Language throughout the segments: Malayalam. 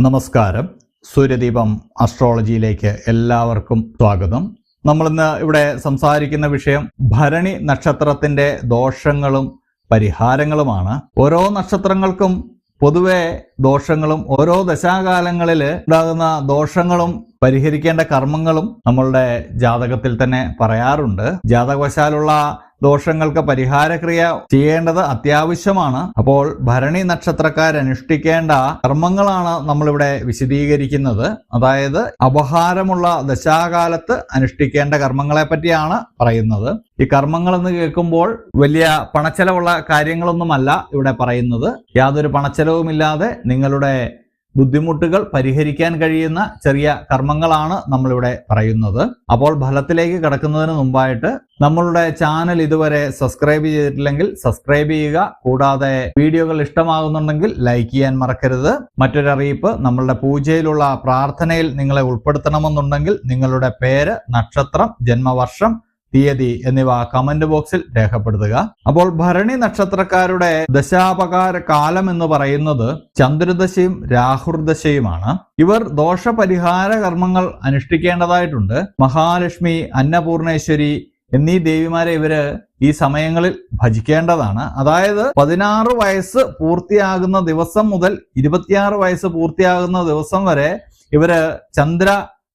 നമസ്കാരം. സൂര്യദീപം അസ്ട്രോളജിയിലേക്ക് എല്ലാവർക്കും സ്വാഗതം. നമ്മളിന്ന് ഇവിടെ സംസാരിക്കുന്ന വിഷയം ഭരണി നക്ഷത്രത്തിന്റെ ദോഷങ്ങളും പരിഹാരങ്ങളുമാണ്. ഓരോ നക്ഷത്രങ്ങൾക്കും പൊതുവെ ദോഷങ്ങളും ഓരോ ദശാകാലങ്ങളിൽ ഉണ്ടാകുന്ന ദോഷങ്ങളും പരിഹരിക്കേണ്ട കർമ്മങ്ങളും നമ്മളുടെ ജാതകത്തിൽ തന്നെ പറയാറുണ്ട്. ജാതകവശാലുള്ള ദോഷങ്ങൾക്ക് പരിഹാരക്രിയ ചെയ്യേണ്ടത് അത്യാവശ്യമാണ്. അപ്പോൾ ഭരണി നക്ഷത്രക്കാർ നക്ഷത്രക്കാരനുഷ്ഠിക്കേണ്ട കർമ്മങ്ങളാണ് നമ്മളിവിടെ വിശദീകരിക്കുന്നത്. അതായത് അപഹാരമുള്ള ദശാകാലത്ത് അനുഷ്ഠിക്കേണ്ട കർമ്മങ്ങളെ പറ്റിയാണ് പറയുന്നത്. ഈ കർമ്മങ്ങൾ എന്ന് കേൾക്കുമ്പോൾ വലിയ പണച്ചെലവുള്ള കാര്യങ്ങളൊന്നുമല്ല ഇവിടെ പറയുന്നത്. യാതൊരു പണച്ചെലവുമില്ലാതെ നിങ്ങളുടെ ബുദ്ധിമുട്ടുകൾ പരിഹരിക്കാൻ കഴിയുന്ന ചെറിയ കർമ്മങ്ങളാണ് നമ്മളിവിടെ പറയുന്നത്. അപ്പോൾ ഫലത്തിലേക്ക് കടക്കുന്നതിന് മുമ്പായിട്ട് നമ്മളുടെ ചാനൽ ഇതുവരെ സബ്സ്ക്രൈബ് ചെയ്തിട്ടില്ലെങ്കിൽ സബ്സ്ക്രൈബ് ചെയ്യുക. കൂടാതെ വീഡിയോകൾ ഇഷ്ടമാകുന്നുണ്ടെങ്കിൽ ലൈക്ക് ചെയ്യാൻ മറക്കരുത്. മറ്റൊരറിയിപ്പ് നമ്മളുടെ പൂജയിലുള്ള പ്രാർത്ഥനയിൽ നിങ്ങളെ ഉൾപ്പെടുത്തണമെന്നുണ്ടെങ്കിൽ നിങ്ങളുടെ പേര് നക്ഷത്രം ജന്മവർഷം തീയതി എന്നിവ കമന്റ് ബോക്സിൽ രേഖപ്പെടുത്തുക. അപ്പോൾ ഭരണി നക്ഷത്രക്കാരുടെ ദശാപകാര കാലം എന്ന് പറയുന്നത് ചന്ദ്രദശയും രാഹുർദശയുമാണ്. ഇവർ ദോഷപരിഹാര കർമ്മങ്ങൾ അനുഷ്ഠിക്കേണ്ടതായിട്ടുണ്ട്. മഹാലക്ഷ്മി അന്നപൂർണേശ്വരി എന്നീ ദേവിമാരെ ഇവർ ഈ സമയങ്ങളിൽ ഭജിക്കേണ്ടതാണ്. അതായത് പതിനാറ് വയസ്സ് പൂർത്തിയാകുന്ന ദിവസം മുതൽ ഇരുപത്തിയാറ് വയസ്സ് പൂർത്തിയാകുന്ന ദിവസം വരെ ഇവർ ചന്ദ്ര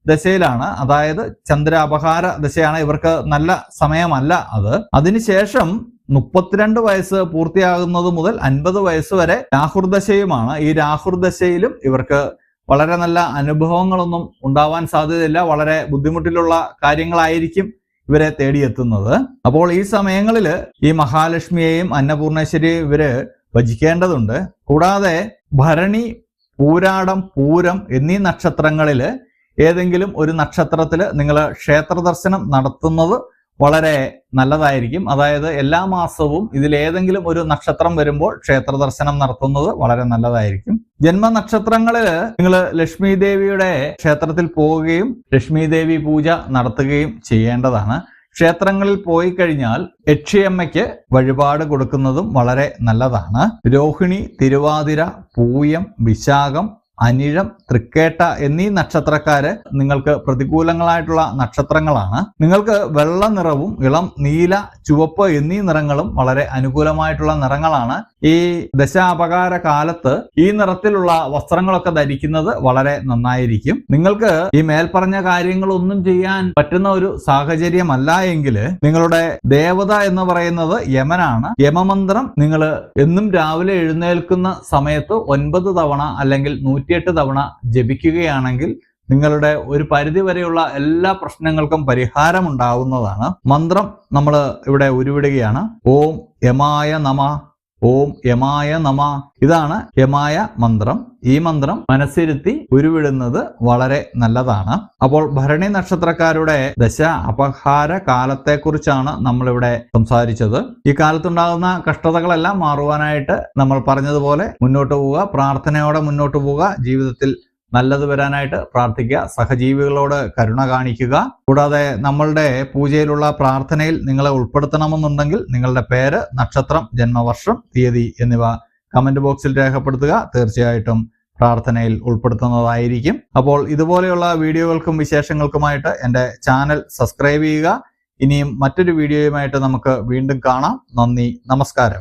ദശയിലാണ്. അതായത് ചന്ദ്ര അപഹാര ദശയാണ്. ഇവർക്ക് നല്ല സമയമല്ല അത്. അതിനുശേഷം മുപ്പത്തിരണ്ട് വയസ്സ് പൂർത്തിയാകുന്നത് മുതൽ അൻപത് വയസ്സ് വരെ രാഹുർദശയുമാണ് ഈ രാഹുർദശയിലും ഇവർക്ക് വളരെ നല്ല അനുഭവങ്ങളൊന്നും ഉണ്ടാവാൻ സാധ്യതയില്ല. വളരെ ബുദ്ധിമുട്ടിലുള്ള കാര്യങ്ങളായിരിക്കും ഇവരെ തേടിയെത്തുന്നത്. അപ്പോൾ ഈ സമയങ്ങളിൽ ഈ മഹാലക്ഷ്മിയെയും അന്നപൂർണേശ്വരിയെയും ഇവർ ഭജിക്കേണ്ടതുണ്ട്. കൂടാതെ ഭരണി പൂരാടം പൂരം എന്നീ നക്ഷത്രങ്ങളിൽ ഏതെങ്കിലും ഒരു നക്ഷത്രത്തിൽ നിങ്ങൾ ക്ഷേത്ര ദർശനം നടത്തുന്നത് വളരെ നല്ലതായിരിക്കും. അതായത് എല്ലാ മാസവും ഇതിൽ ഏതെങ്കിലും ഒരു നക്ഷത്രം വരുമ്പോൾ ക്ഷേത്ര ദർശനം നടത്തുന്നത് വളരെ നല്ലതായിരിക്കും. ജന്മനക്ഷത്രങ്ങളിൽ നിങ്ങൾ ലക്ഷ്മി ദേവിയുടെ ക്ഷേത്രത്തിൽ പോവുകയും ലക്ഷ്മി ദേവി പൂജ നടത്തുകയും ചെയ്യേണ്ടതാണ്. ക്ഷേത്രങ്ങളിൽ പോയി കഴിഞ്ഞാൽ യക്ഷിയമ്മയ്ക്ക് വഴിപാട് കൊടുക്കുന്നതും വളരെ നല്ലതാണ്. രോഹിണി തിരുവാതിര പൂയം വിശാഖം അനിഴം തൃക്കേട്ട എന്നീ നക്ഷത്രക്കാര് നിങ്ങൾക്ക് പ്രതികൂലങ്ങളായിട്ടുള്ള നക്ഷത്രങ്ങളാണ്. നിങ്ങൾക്ക് വെള്ള നിറവും ഇളം നീല ചുവപ്പ് എന്നീ നിറങ്ങളും വളരെ അനുകൂലമായിട്ടുള്ള നിറങ്ങളാണ്. ഈ ദശാപകാര കാലത്ത് ഈ നിറത്തിലുള്ള വസ്ത്രങ്ങളൊക്കെ ധരിക്കുന്നത് വളരെ നന്നായിരിക്കും. നിങ്ങൾക്ക് ഈ മേൽപ്പറഞ്ഞ കാര്യങ്ങളൊന്നും ചെയ്യാൻ പറ്റുന്ന ഒരു സാഹചര്യമല്ല എങ്കിൽ നിങ്ങളുടെ ദേവത എന്ന് പറയുന്നത് യമനാണ്. യമമന്ത്രം നിങ്ങൾ എന്നും രാവിലെ എഴുന്നേൽക്കുന്ന സമയത്ത് ഒൻപത് തവണ അല്ലെങ്കിൽ നൂറ്റിയെട്ട് തവണ ജപിക്കുകയാണെങ്കിൽ നിങ്ങളുടെ ഒരു പരിധി വരെയുള്ള എല്ലാ പ്രശ്നങ്ങൾക്കും പരിഹാരം ഉണ്ടാവുന്നതാണ് മന്ത്രം നമ്മൾ ഇവിടെ ഉരുവിടുകയാണ്. ഓം യമായ നമ ഓം യമായ നമ. ഇതാണ് യമായ മന്ത്രം. ഈ മന്ത്രം മനസ്സിരുത്തി ഉരുവിടുന്നത് വളരെ നല്ലതാണ്. അപ്പോൾ ഭരണി നക്ഷത്രക്കാരുടെ ദശ അപഹാര കാലത്തെക്കുറിച്ചാണ് നമ്മളിവിടെ സംസാരിച്ചത്. ഈ കാലത്തുണ്ടാകുന്ന കഷ്ടതകളെല്ലാം മാറുവാനായിട്ട് നമ്മൾ പറഞ്ഞതുപോലെ മുന്നോട്ട് പോവുക പ്രാർത്ഥനയോടെ മുന്നോട്ട് പോവുക ജീവിതത്തിൽ നല്ലത് വരാനായിട്ട് പ്രാർത്ഥിക്കുക. സഹജീവികളോട് കരുണ കാണിക്കുക. കൂടാതെ നമ്മളുടെ പൂജയിലുള്ള പ്രാർത്ഥനയിൽ നിങ്ങളെ ഉൾപ്പെടുത്തണമെന്നുണ്ടെങ്കിൽ നിങ്ങളുടെ പേര് നക്ഷത്രം ജന്മവർഷം തീയതി എന്നിവ കമന്റ് ബോക്സിൽ രേഖപ്പെടുത്തുക. തീർച്ചയായിട്ടും പ്രാർത്ഥനയിൽ ഉൾപ്പെടുത്തുന്നതായിരിക്കും. അപ്പോൾ ഇതുപോലെയുള്ള വീഡിയോകൾക്കും വിശേഷങ്ങൾക്കുമായിട്ട് എന്റെ ചാനൽ സബ്സ്ക്രൈബ് ചെയ്യുക. ഇനിയും മറ്റൊരു വീഡിയോയുമായിട്ട് നമുക്ക് വീണ്ടും കാണാം. നന്ദി. നമസ്കാരം.